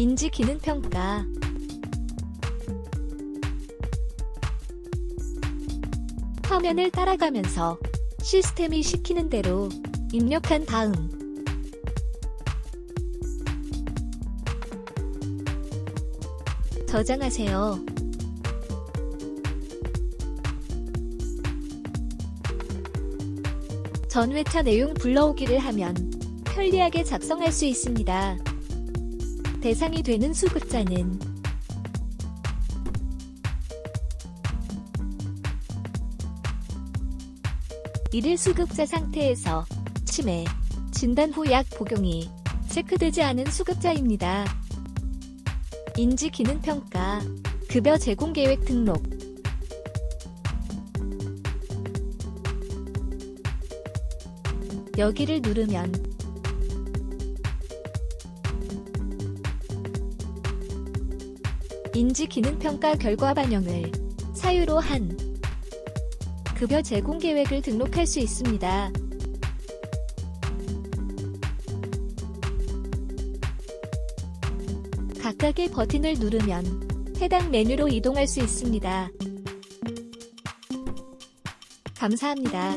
인지 기능 평가 화면을 따라가면서 시스템이 시키는 대로 입력한 다음 저장하세요. 전회차 내용 불러오기를 하면 편리하게 작성할 수 있습니다. 대상이 되는 수급자는 일일 수급자 상태에서 치매, 진단 후 약 복용이 체크되지 않은 수급자입니다. 인지 기능 평가, 급여 제공 계획 등록, 여기를 누르면 인지 기능 평가 결과 반영을 사유로 한 급여 제공 계획을 등록할 수 있습니다. 각각의 버튼을 누르면 해당 메뉴로 이동할 수 있습니다. 감사합니다.